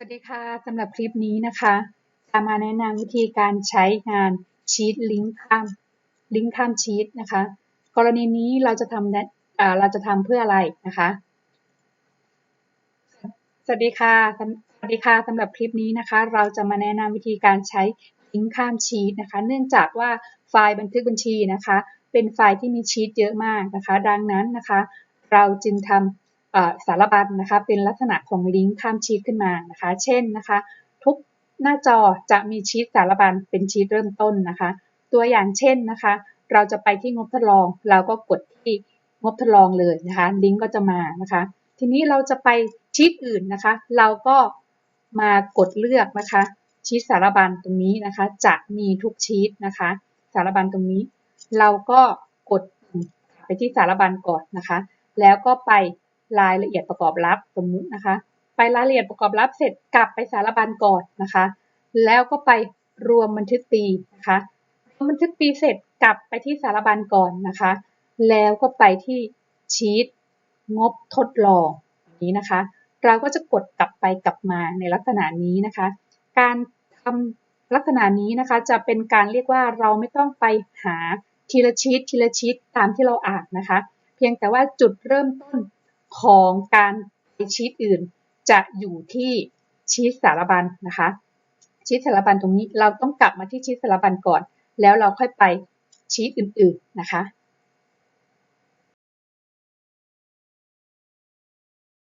สวัสดีค่ะสำหรับคลิปนี้นะคะจะมาแนะนำวิธีการใช้งานชีตลิงก์ข้ามลิงก์ข้ามชีตนะคะ กรณีนี้เราจะทำเอ่อเราจะทำเพื่ออะไรนะคะ สวัสดีค่ะสวัสดีค่ะสำหรับคลิปนี้นะคะ เราจะมาแนะนำวิธีการใช้ลิงก์ข้ามชีตนะคะ เนื่องจากว่าไฟล์บันทึกบัญชีนะคะ เป็นไฟล์ที่มีชีตเยอะมากนะคะ ดังนั้นนะคะ เราจึงทำ สารบัญนะคะ เป็นลักษณะของลิงก์ข้ามชีตขึ้นมานะคะ เช่นนะคะ ทุกหน้าจอจะมีชีตสารบัญเป็นชีตเริ่มต้นนะคะ ตัวอย่างเช่นนะคะ เราจะไปที่งบทดลอง เราก็กดที่งบทดลองเลยนะคะ ลิงก์ก็จะมานะคะ ทีนี้เราจะไปชีตอื่นนะคะ เราก็มากดเลือกนะคะชีตสารบัญตรงนี้นะคะ จะมีทุกชีตนะคะ สารบัญตรงนี้ เราก็กดไปที่สารบัญก่อนนะคะ แล้วก็ไป รายละเอียดประกอบลับสมมุตินะคะ ไปรายละเอียดประกอบลับเสร็จกลับไปสารบัญก่อนนะคะ แล้วก็ไปรวมบันทึกปีนะคะรวมบันทึกปีเสร็จกลับไปที่สารบัญก่อนนะคะ แล้วก็ไปที่ชีตงบทดลองนี้นะคะ เราก็จะกดกลับไปกลับมาในลักษณะนี้นะคะ การทำลักษณะนี้นะคะ จะเป็นการเรียกว่าเราไม่ต้องไปหาทีละชีตทีละชีตตามที่เราอ่านนะคะ เพียงแต่ว่าจุดเริ่มต้น ของการไปชีตอื่น จะอยู่ที่ชีตสารบัญนะคะ ชีตสารบัญตรงนี้เราต้องกลับมาที่ชีตสารบัญก่อน แล้วเราค่อยไปชีตอื่นๆนะคะ